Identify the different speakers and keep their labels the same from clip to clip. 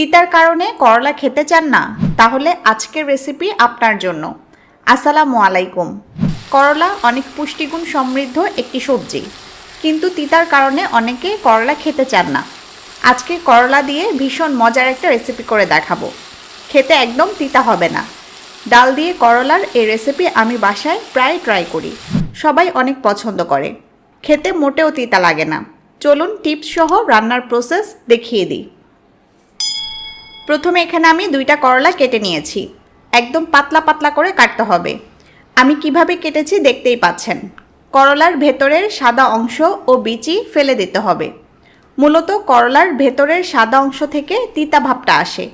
Speaker 1: Teacher কারণে করলা খেতে চান না, তাহলে আজকের রেসিপি আপনার জন্য। আসসালামু আলাইকুম। করলা অনেক পুষ্টিগুণ সমৃদ্ধ একটি সবজি, কিন্তু তিতার কারণে অনেকে করলা খেতে চান না। আজকে করলা দিয়ে ভীষণ মজার একটা রেসিপি করে দেখাবো। খেতে একদম তিতা হবে না। ডাল দিয়ে করলার এই রেসিপি আমি বাসায় প্রায় ট্রাই করি। সবাই অনেক পছন্দ করে। খেতে মোটেও তিতা লাগে না। চলুন টিপস সহ রান্নার প্রসেস দেখিয়ে দিই। প্রথমে এখানে আমি দুইটা করলা কেটে নিয়েছি। একদম পাতলা পাতলা করে কাটতে হবে। আমি কীভাবে কেটেছি দেখতেই পাচ্ছেন। করলার ভেতরের সাদা অংশ ও বিচি ফেলে দিতে হবে। মূলত করলার ভেতরের সাদা অংশ থেকে তিতা ভাবটা আসে।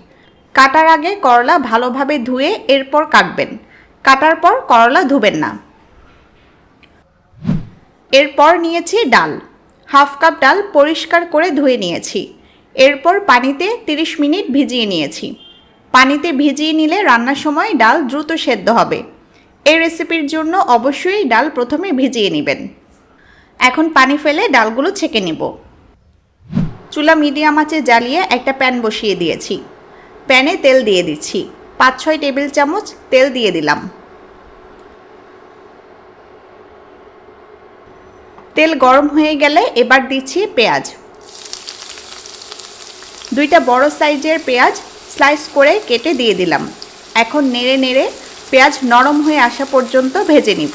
Speaker 1: কাটার আগে করলা ভালোভাবে ধুয়ে এরপর কাটবেন। কাটার পর করলা ধুবেন না। এরপর নিয়েছি ডাল। হাফ কাপ ডাল পরিষ্কার করে ধুয়ে নিয়েছি। এরপর পানিতে 30 মিনিট ভিজিয়ে নিয়েছি। পানিতে ভিজিয়ে নিলে রান্নার সময় ডাল দ্রুত সেদ্ধ হবে। এই রেসিপির জন্য অবশ্যই ডাল প্রথমে ভিজিয়ে নেবেন। এখন পানি ফেলে ডালগুলো ছেঁকে নিব। চুলা মিডিয়াম আঁচে জ্বালিয়ে একটা প্যান বসিয়ে দিয়েছি। প্যানে তেল দিয়ে দিচ্ছি। পাঁচ ছয় টেবিল চামচ তেল দিয়ে দিলাম। তেল গরম হয়ে গেলে এবার দিচ্ছি পেঁয়াজ। দুইটা বড় সাইজের পেঁয়াজ স্লাইস করে কেটে দিয়ে দিলাম। এখন নেড়ে নেড়ে পেঁয়াজ নরম হয়ে আসা পর্যন্ত ভেজে নিব।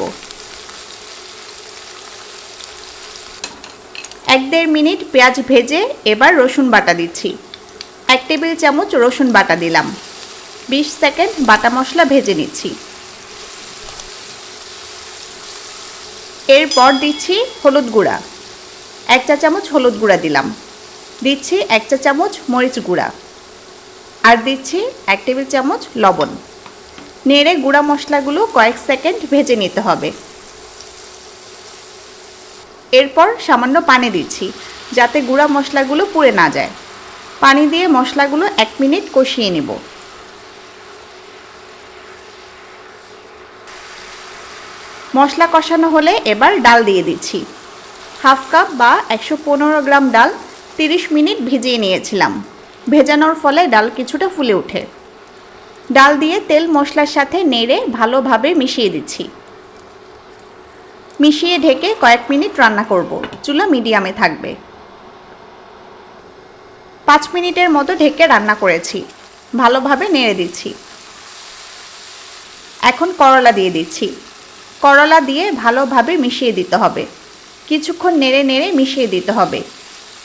Speaker 1: এক দেড় মিনিট পেঁয়াজ ভেজে এবার রসুন বাটা দিচ্ছি। এক টেবিল চামচ রসুন বাটা দিলাম। বিশ সেকেন্ড বাটা মশলা ভেজে নিচ্ছি। এরপর দিচ্ছি হলুদ গুঁড়া। এক চা চামচ হলুদ গুঁড়া দিলাম। দিচ্ছি এক চা চামচ মরিচ গুঁড়া আর দিচ্ছি এক টেবিল চামচ লবণ। নেড়ে গুঁড়া মশলাগুলো কয়েক সেকেন্ড ভেজে নিতে হবে। এরপর সামান্য পানি দিচ্ছি যাতে গুঁড়া মশলাগুলো পুড়ে না যায়। পানি দিয়ে মশলাগুলো এক মিনিট কষিয়ে নেব। মশলা কষানো হলে এবার ডাল দিয়ে দিচ্ছি। হাফ কাপ বা একশো পনেরো গ্রাম ডাল তিরিশ মিনিট ভিজিয়ে নিয়েছিলাম। ভেজানোর ফলে ডাল কিছুটা ফুলে ওঠে। ডাল দিয়ে তেল মশলার সাথে নেড়ে ভালোভাবে মিশিয়ে দিচ্ছি। মিশিয়ে ঢেকে কয়েক মিনিট রান্না করব। চুলা মিডিয়ামে থাকবে। পাঁচ মিনিটের মতো ঢেকে রান্না করেছি। ভালোভাবে নেড়ে দিচ্ছি। এখন করলা দিয়ে দিচ্ছি। করলা দিয়ে ভালোভাবে মিশিয়ে দিতে হবে। কিছুক্ষণ নেড়ে নেড়ে মিশিয়ে দিতে হবে।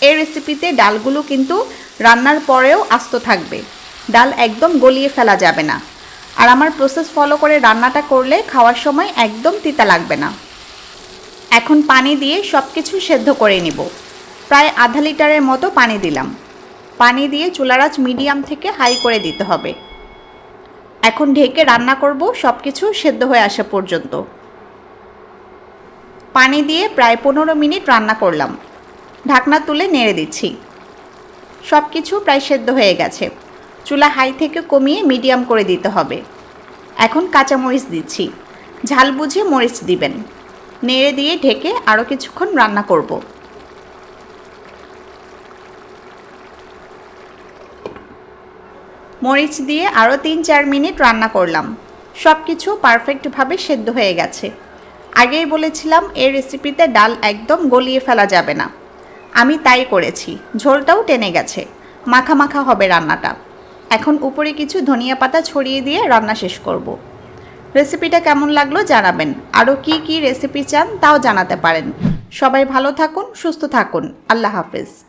Speaker 1: এই রেসিপিতে ডালগুলো কিন্তু রান্নার পরেও আস্ত থাকবে। ডাল একদম গলিয়ে ফেলা যাবে না। আর আমার প্রসেস ফলো করে রান্নাটা করলে খাওয়ার সময় একদম তিতা লাগবে না। এখন পানি দিয়ে সব কিছু সেদ্ধ করে নিব। প্রায় আধা লিটারের মতো পানি দিলাম। পানি দিয়ে চুলারাজ মিডিয়াম থেকে হাই করে দিতে হবে। এখন ঢেকে রান্না করব সব কিছু সেদ্ধ হয়ে আসা পর্যন্ত। পানি দিয়ে প্রায় পনেরো মিনিট রান্না করলাম। ঢাকনা তুলে নেড়ে দিচ্ছি। সব কিছু প্রায় সেদ্ধ হয়ে গেছে। চুলা হাই থেকে কমিয়ে মিডিয়াম করে দিতে হবে। এখন কাঁচামরিচ দিচ্ছি। ঝাল বুঝে মরিচ দিবেন। নেড়ে দিয়ে ঢেকে আরও কিছুক্ষণ রান্না করব। মরিচ দিয়ে আরও তিন চার মিনিট রান্না করলাম। সব কিছু পারফেক্টভাবে সেদ্ধ হয়ে গেছে। আগেই বলেছিলাম, এই রেসিপিতে ডাল একদম গলিয়ে ফেলা যাবে না। আমি তাই করেছি। ঝোলটাও টেনে গেছে। মাখা মাখা হবে রান্নাটা। এখন উপরে কিছু ধনিয়া পাতা ছড়িয়ে দিয়ে রান্না শেষ করব। রেসিপিটা কেমন লাগল জানাবেন। আরও কি কি রেসিপি চান তাও জানাতে পারেন। সবাই ভালো থাকুন, সুস্থ থাকুন। আল্লাহ হাফেজ।